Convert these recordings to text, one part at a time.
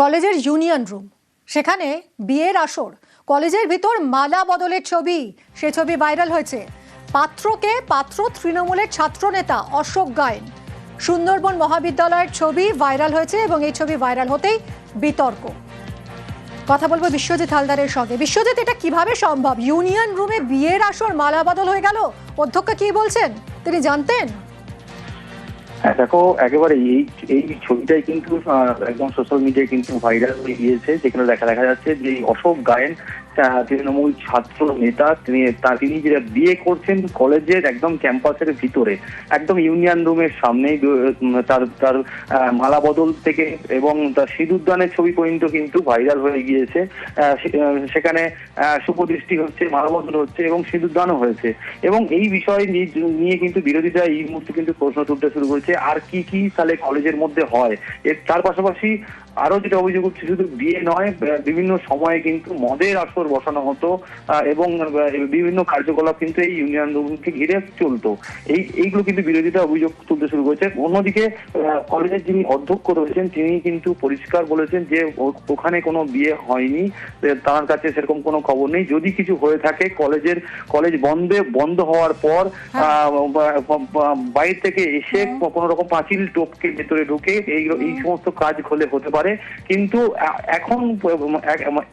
কলেজের union room. সেখানে বিয়ের আসর, কলেজের ভিতর মালা বদলের ছবি, সে ছবি ভাইরাল হয়েছে। পাত্রকে পাত্র তৃণমূলের ছাত্রনেতা অশোক গায়েন। সুন্দরবন মহাবিদ্যালয়ের ছবি ভাইরাল হয়েছে এবং এই ছবি ভাইরাল হতেই বিতর্ক। কথা বলব বিশ্বজিৎ হালদারের সঙ্গে। বিশ্বজিৎ, এটা কীভাবে সম্ভব? ইউনিয়ন রুমে বিয়ের আসর মালা বদল হয়ে গেল? অধ্যক্ষ কি বলছেন? তিনি জানতেন? হ্যাঁ দেখো, একেবারে এই এই ছবিটাই কিন্তু একদম সোশ্যাল মিডিয়ায় কিন্তু ভাইরাল হয়ে গিয়েছে, যেখানে দেখা দেখা যাচ্ছে যে অশোক গায়েন তৃণমূল ছাত্র নেতা, তিনি তা তিনি যেটা বিয়ে করছেন কলেজের একদম ক্যাম্পাসের ভিতরে, একদম ইউনিয়ন রুমের সামনেই তার তার মালা বদল থেকে এবং তার সিঁদুরদানের ছবি পর্যন্ত কিন্তু ভাইরাল হয়ে গিয়েছে। সেখানে সুপদৃষ্টি হচ্ছে, মালা বদল হচ্ছে এবং সিঁদুরদানও হয়েছে। এবং এই বিষয় নিয়ে কিন্তু বিরোধীরা এই মুহূর্তে কিন্তু প্রশ্ন তুলতে শুরু করেছে, আর কি কি তাহলে কলেজের মধ্যে হয়? এর, তার পাশাপাশি আরও যেটা অভিযোগ হচ্ছে শুধু বিয়ে নয় বিভিন্ন সময়ে কিন্তু মদের আসর বসানো হতো এবং বিভিন্ন কার্যকলাপ কিন্তু এই ইউনিয়ন রুমকে ঘিরে চলতো। এই এইগুলো কিন্তু বিরোধীরা অভিযোগ তুলতে শুরু করেছে। অন্যদিকে কলেজের যিনি অধ্যক্ষ রয়েছেন তিনি কিন্তু পরিষ্কার বলেছেন যে ওখানে কোনো বিয়ে হয়নি। তার কাছে সেরকম কোনো খবর নেই। যদি কিছু হয়ে থাকে কলেজের কলেজ বন্ধে বন্ধ হওয়ার পর বা- বাইরে থেকে এসে কোনো রকম পাঁচিল টোপকে ভেতরে ঢুকে এই এই সমস্ত কাজ হলে হতে পারে। কিন্তু এখন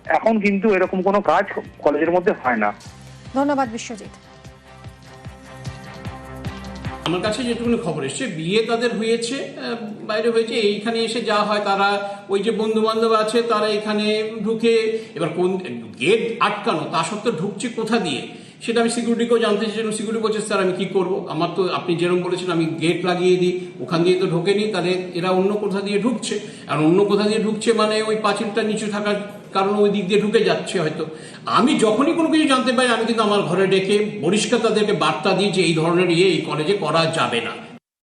এখন কিন্তু এরকম কোনো কাজ কলেজের মধ্যে হয় না। ধন্যবাদ বিশ্বজিৎ। আমার কাছে যেটুকুনি খবর এসছে বিয়ে তাদের হয়েছে আহ, বাইরে হয়েছে এইখানে এসে যা হয় তারা ওই যে বন্ধু বান্ধব আছে তারা এখানে ঢুকে এবার কোন গেট আটকানো তা সত্ত্বেও ঢুকছে কোথা দিয়ে? সেটা আমি সিকিউরিটিকেও জানতে চেয়েছিলাম সিকিউরিটি বলছে, স্যার, আমি কি করব? আমার তো, আপনি যেরকম বলেছেন, আমি গেট লাগিয়ে দিই, ওখান দিয়ে তো ঢোকেনি, তাহলে এরা অন্য কোথা দিয়ে ঢুকছে? আর অন্য কোথা দিয়ে ঢুকছে মানে ওই পাঁচিলটা নিচু থাকার কারণ ওই দিক দিয়ে ঢুকে যাচ্ছে হয়তো। আমি যখনই কোনো কিছু জানতে পারি, আমি কিন্তু আমার ঘরে ডেকে পরিষ্কার তাদেরকে বার্তা দিই যে এই ধরনের ইয়ে এই কলেজে করা যাবে না।